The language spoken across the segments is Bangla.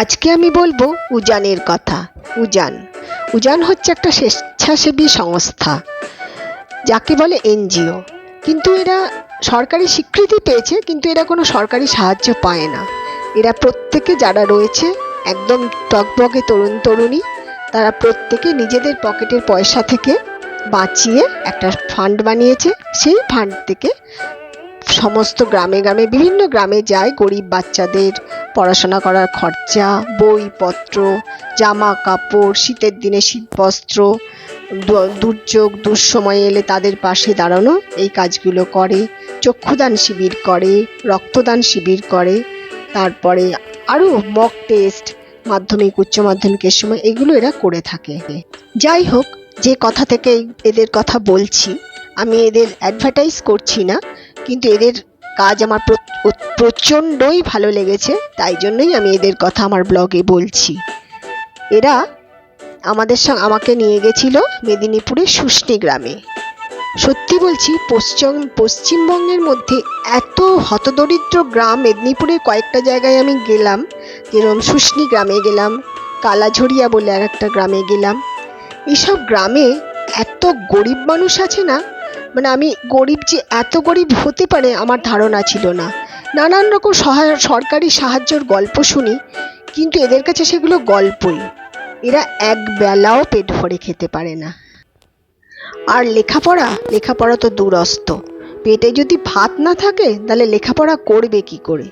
আজকে আমি বলব উজানের কথা, উজান। উজান হচ্ছে একটা স্বেচ্ছাসেবী সংস্থা, যাকে বলে এনজিও। কিন্তু এরা সরকারি স্বীকৃতি পেয়েছে, কিন্তু এরা কোনো সরকারি সাহায্য পায় না। এরা প্রত্যেকে যারা রয়েছে, একদম টকবকে তরুণ তরুণী, তারা প্রত্যেকে নিজেদের পকেটের পয়সা থেকে বাঁচিয়ে একটা ফান্ড বানিয়েছে। সেই ফান্ড থেকে সমস্ত গ্রামে গ্রামে, বিভিন্ন গ্রামে যায় গরিব বাচ্চাদের পড়াশোনা করার খরচা, বইপত্র জামা কাপড় শীতের দিনে শীতবস্ত্র দুর্যোগ, দুঃসময় এলে তাদের পাশে দাঁড়ানো, এই কাজগুলো করে, চক্ষুদান শিবির করে, রক্তদান শিবির করে, তারপরে আরও মক টেস্ট মাধ্যমিক, উচ্চ মাধ্যমিকের সময় এগুলো এরা করে থাকে। যাই হোক, যে কথা থেকে এদের কথা বলছি, আমি এদের অ্যাডভার্টাইজ করছি না, কিন্তু এদের কাজ আমার প্র- প্র- প্রচণ্ডই ভালো লেগেছে, তাই জন্যই আমি এদের কথা আমার ব্লগে বলছি। এরা আমাদের সঙ্গে আমাকে নিয়ে গেছিল মেদিনীপুরের শুষ্নি গ্রামে। সত্যি বলছি, পশ্চিম পশ্চিমবঙ্গের মধ্যে এত হতদরিদ্র গ্রাম, মেদিনীপুরের কয়েকটা জায়গায় আমি গেলাম, যেরকম শুষ্নি গ্রামে গেলাম, কালাঝরিয়া বলে আর একটা গ্রামে গেলাম। এসব গ্রামে এত গরিব মানুষ আছে না মানে আমি গরিব যে এত গরিব হতে পারে আমার ধারণা ছিল না। নানান রকম সহায়, সরকারি সাহায্যের গল্প শুনি, কিন্তু এদের কাছে সেগুলো গল্পই। এরা এক বেলাও পেট ভরে খেতে পারে না। আর লেখাপড়া? লেখাপড়া তো দূরস্থ পেটে যদি ভাত না থাকে, তাহলে লেখাপড়া করবে কি করে?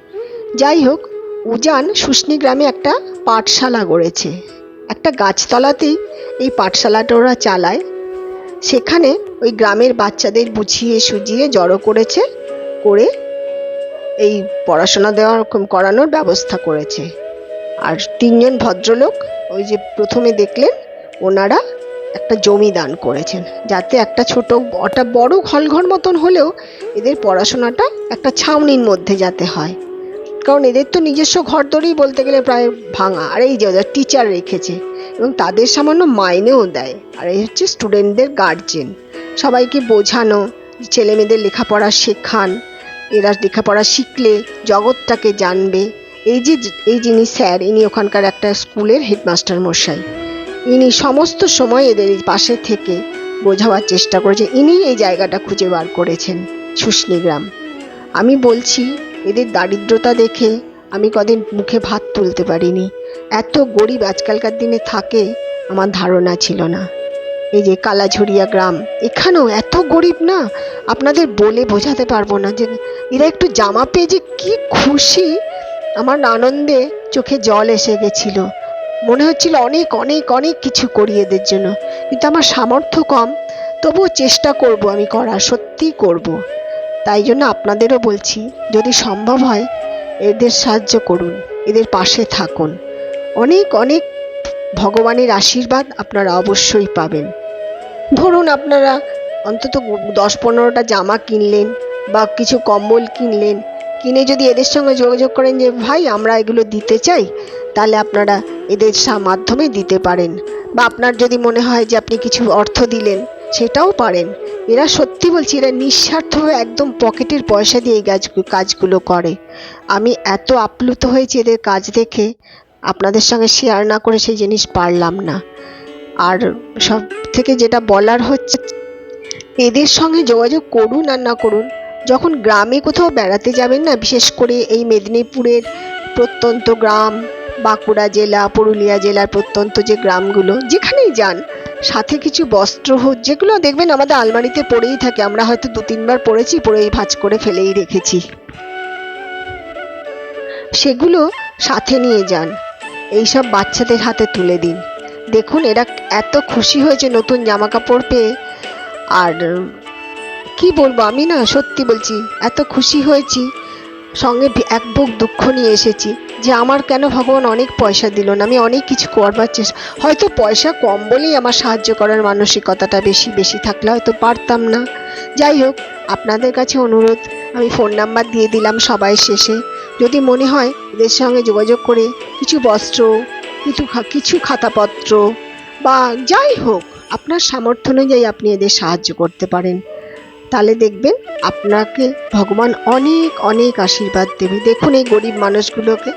যাই হোক, উজান শুষ্নি গ্রামে একটা পাঠশালা গড়েছে। একটা গাছতলাতেই এই পাঠশালাটা ওরা চালায়। সেখানে ওই গ্রামের বাচ্চাদের বুঝিয়ে সুজিয়ে জড়ো করেছে, করে এই পড়াশোনা দেওয়ার করানোর ব্যবস্থা করেছে। আর তিনজন ভদ্রলোক ওই যে প্রথমে দেখলেন, ওনারা একটা জমি দান করেছেন, যাতে একটা ছোট, একটা বড় হলঘর মতন হলেও এদের পড়াশোনাটা একটা ছাউনির মধ্যে যাতে হয়। কারণ এদের তো নিজস্ব ঘর দরেই বলতে গেলে প্রায় ভাঙা। আর এই যে ওদের টিচার রেখেছে এবং তাদের সামান্য মাইনেও দেয়। আর এই হচ্ছে স্টুডেন্টদের গার্জেন সবাইকে বোঝানো ছেলে মেয়েদের লেখাপড়া শেখান। এরা লেখাপড়া শিখলে জগৎটাকে জানবে। এই যে, এই যিনি স্যার, ইনি ওখানকার একটা স্কুলের হেডমাস্টার মশাই। ইনি সমস্ত সময় এদের পাশে থেকে বোঝাবার চেষ্টা করেছে। ইনি এই জায়গাটা খুঁজে বার করেছেন শুষ্নি গ্রাম। আমি বলছি, এদের দারিদ্রতা দেখে আমি কদিন মুখে ভাত তুলতে পারিনি। এত গরিব আজকালকার দিনে থাকে, আমার ধারণা ছিল না। এই যে কালাঝুরিয়া গ্রাম, এখানেও এত গরিব না? আপনাদের বলে বোঝাতে পারব না যে এরা একটু জামা পেয়ে যে কি খুশি? আমার আনন্দে চোখে জল এসে গেছিল। মনে হচ্ছিল অনেক অনেক অনেক কিছু করি এদের জন্য। কিন্তু আমার সামর্থ্য কম, তবুও চেষ্টা করব আমি করা সত্যিই করব। তাই জন্য আপনাদেরও বলছি, যদি সম্ভব হয়, এদের সাহায্য করুন, এদের পাশে থাকুন। অনেক অনেক ভগবানের আশীর্বাদ আপনারা অবশ্যই পাবেন। ধরুন আপনারা অন্তত দশ পনেরোটা জামা কিনলেন বা কিছু কম্বল কিনলেন, কিনে যদি এদের সঙ্গে যোগাযোগ করেন যে, ভাই, আমরা এগুলো দিতে চাই তাহলে আপনারা এদের মাধ্যমে দিতে পারেন। বা আপনার যদি মনে হয় যে, আপনি কিছু অর্থ দিলেন সেটাও পারেন। এরা সত্যি বলছি, এরা নিঃস্বার্থভাবে একদম পকেটের পয়সা দিয়ে এই কাজ কাজগুলো করে। আমি এত আপ্লুত হয়েছি এদের কাজ দেখে, আপনাদের সঙ্গে শেয়ার না করে সেই জিনিস পারলাম না। আর সব থেকে যেটা বলার হচ্ছে, এদের সঙ্গে যোগাযোগ করুন আর না করুন, যখন গ্রামে কোথাও বেড়াতে যাবেন না, বিশেষ করে এই মেদিনীপুরের প্রত্যন্ত গ্রাম, বাঁকুড়া জেলা, পুরুলিয়া জেলার প্রত্যন্ত যে গ্রামগুলো, যেখানেই যান, সাথে কিছু বস্ত্র হোক, যেগুলো দেখবেন আমাদের আলমারিতে পড়েই থাকে, আমরা হয়তো দু তিনবার পড়েছি পরেই ভাঁজ করে ফেলেই রেখেছি। সেগুলো সাথে নিয়ে যান, এইসব বাচ্চাদের হাতে তুলে দিন। দেখুন, এরা এত খুশি হয়েছে নতুন জামা কাপড় পেয়ে। আর, কি বলব, আমি না সত্যি বলছি, এত খুশি হয়েছি, সঙ্গে এক বুক দুঃখ নিয়ে এসেছি যে আমার কেন ভগবান অনেক পয়সা দিল না, আমি অনেক কিছু করবার চেষ্টা হয়তো পয়সা কম বলেই আমার সাহায্য করার মানসিকতাটা বেশি বেশি থাকলে হয়তো পারতাম না। যাই হোক, আপনাদের কাছে অনুরোধ, আমি ফোন নাম্বার দিয়ে দিলাম সবাই শেষে। যদি মনে হয় এদের সঙ্গে যোগাযোগ করে কিছু বস্ত্র কিছু কিছু খাতাপত্র বা যাই হোক, আপনার সামর্থ্য অনুযায়ী আপনি এদের সাহায্য করতে পারেন। তাহলে দেখবেন আপনাকে ভগবান অনেক অনেক আশীর্বাদ দেবে। দেখুন এই গরিব মানুষগুলোকে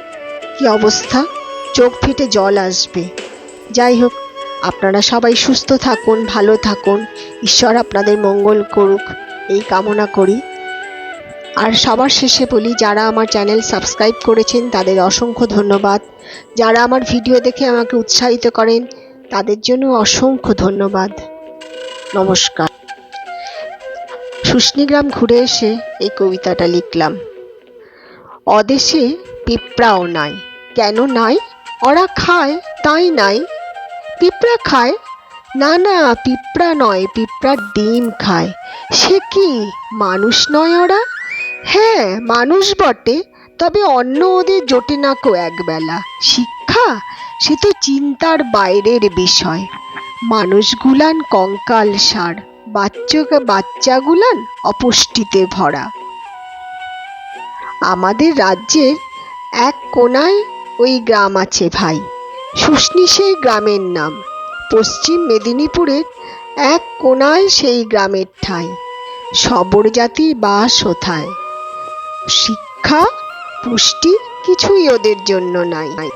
কি অবস্থা? চোখ ফেটে জল আসবে। যাই হোক, আপনারা সবাই সুস্থ থাকুন, ভালো থাকুন। ঈশ্বর আপনাদের মঙ্গল করুক। এই কামনা করি। আর সবার শেষে বলি, যারা আমার চ্যানেল সাবস্ক্রাইব করেছেন, তাদের অসংখ্য ধন্যবাদ। যারা আমার ভিডিও দেখে আমাকে উৎসাহিত করেন, তাদের জন্য অসংখ্য ধন্যবাদ। নমস্কার। শুষ্নিগ্রাম ঘুরে এসে এই কবিতাটা লিখলাম। অদেশে পিঁপড়াও নাই। কেন নাই? ওরা খায়, তাই নাই। পিঁপড়া খায়? না না, পিঁপড়া নয় পিঁপড়ার ডিম খায়। সে কি মানুষ নয় ওরা? হ্যাঁ মানুষ বটে, তবে অন্য ওদের জোটে না কো একবেলা। শিক্ষা? সে তো চিন্তার বাইরের বিষয়। মানুষগুলান কঙ্কাল সার, বাচ্চা বাচ্চাগুলান অপুষ্টিতে ভরা। আমাদের রাজ্যের এক কোনায় ওই গ্রাম আছে ভাই। শুষ্নি সেই গ্রামের নাম। পশ্চিম মেদিনীপুরের এক কোনায় সেই গ্রামের ঠাঁই। সবর জাতির বাস ওথায়। শিক্ষা পুষ্টি কিছুই ওদের জন্য নাই।